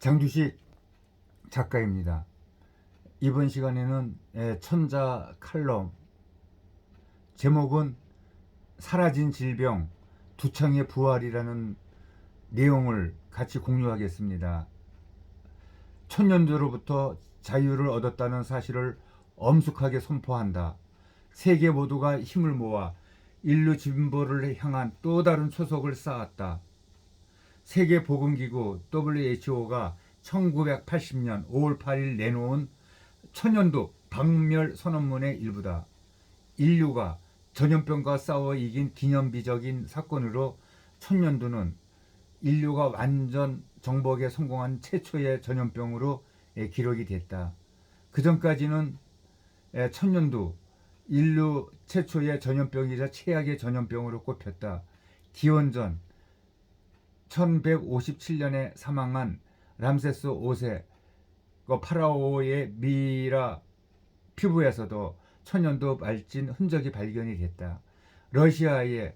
장주식 작가입니다. 이번 시간에는 예, 천자 칼럼 제목은 사라진 질병 두창의 부활이라는 내용을 같이 공유하겠습니다. 천년도로부터 자유를 얻었다는 사실을 엄숙하게 선포한다. 세계 모두가 힘을 모아 인류 진보를 향한 또 다른 초석을 쌓았다. 세계보건기구 WHO가 1980년 5월 8일 내놓은 천연두 박멸 선언문의 일부다. 인류가 전염병과 싸워 이긴 기념비적인 사건으로 천연두는 인류가 완전 정복에 성공한 최초의 전염병으로 예, 기록이 됐다. 그 전까지는 예, 천연두 인류 최초의 전염병이자 최악의 전염병으로 꼽혔다. 기원전 1157년에 사망한 람세스 5세 그 파라오의 미라 피부에서도 천연두 말진 흔적이 발견이 됐다. 러시아의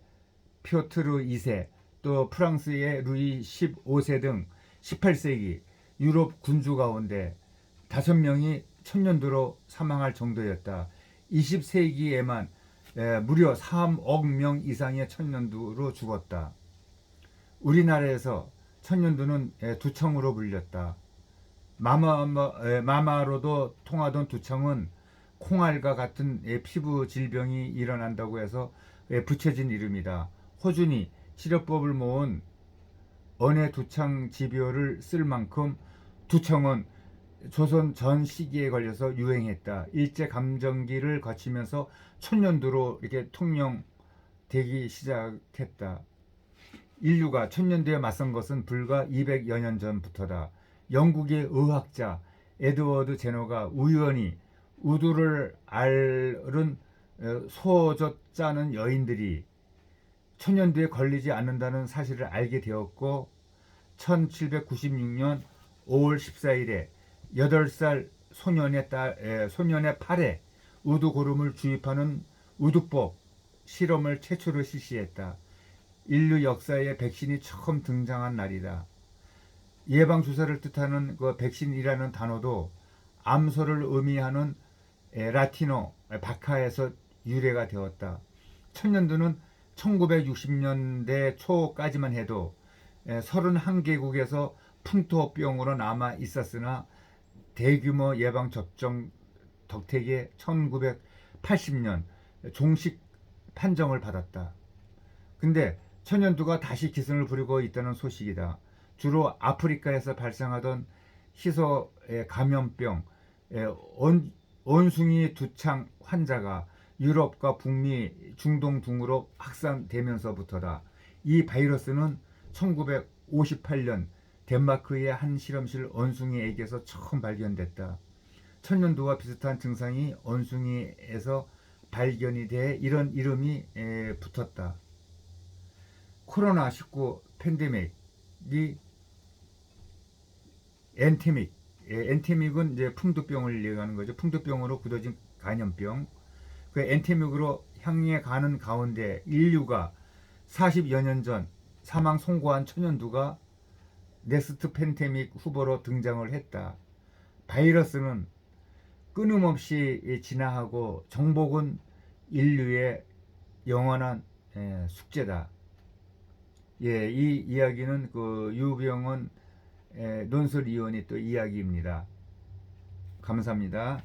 피오트르 2세 또 프랑스의 루이 15세 등 18세기 유럽 군주 가운데 5명이 천년두로 사망할 정도였다. 20세기에만 무려 3억 명 이상의 천년두로 죽었다. 우리나라에서 천년두는 두청으로 불렸다. 마마, 마마로도 통하던 두청은 콩알과 같은 피부 질병이 일어난다고 해서 붙여진 이름이다. 호준이 치료법을 모은 언해 두창 집요를 쓸 만큼 두청은 조선 전 시기에 걸려서 유행했다. 일제 감정기를 거치면서 천년도로 이렇게 통용되기 시작했다. 인류가 천년도에 맞선 것은 불과 200여 년 전부터다. 영국의 의학자 에드워드 제너가 우연히 우두를 앓은 소젖 짜는 여인들이 천년도에 걸리지 않는다는 사실을 알게 되었고 1796년 5월 14일에 8살 소년의 딸 에, 소년의 팔에 우두 고름을 주입하는 우두법 실험을 최초로 실시했다. 인류 역사에 백신이 처음 등장한 날이다. 예방 주사를 뜻하는 그 백신이라는 단어도 암소를 의미하는 에, 라틴어 바카에서 유래가 되었다. 천년도는 1960년대 초까지만 해도 31개국에서 풍토병으로 남아 있었으나 대규모 예방 접종 덕택에 1980년 종식 판정을 받았다. 근데 천연두가 다시 기승을 부리고 있다는 소식이다. 주로 아프리카에서 발생하던 희소의 감염병, 온, 온숭이 두창 환자가 유럽과 북미, 중동 등으로 확산되면서부터다. 이 바이러스는 1958년 덴마크의 한 실험실 원숭이에게서 처음 발견됐다. 천년두와 비슷한 증상이 원숭이에서 발견이 돼 이런 이름이 붙었다. 코로나19 팬데믹이 엔테믹, 엔테믹은 이제 풍두병을 얘기하는 거죠. 풍두병으로 굳어진 간염병. 그 엔테믹으로 향해 가는 가운데 인류가 40여 년 전 사망 송고한 천연두가 넥스트 팬데믹 후보로 등장을 했다. 바이러스는 끊임없이 진화하고 정복은 인류의 영원한 숙제다. 예, 이 이야기는 그 유병원 논설위원이 또 이야기입니다. 감사합니다.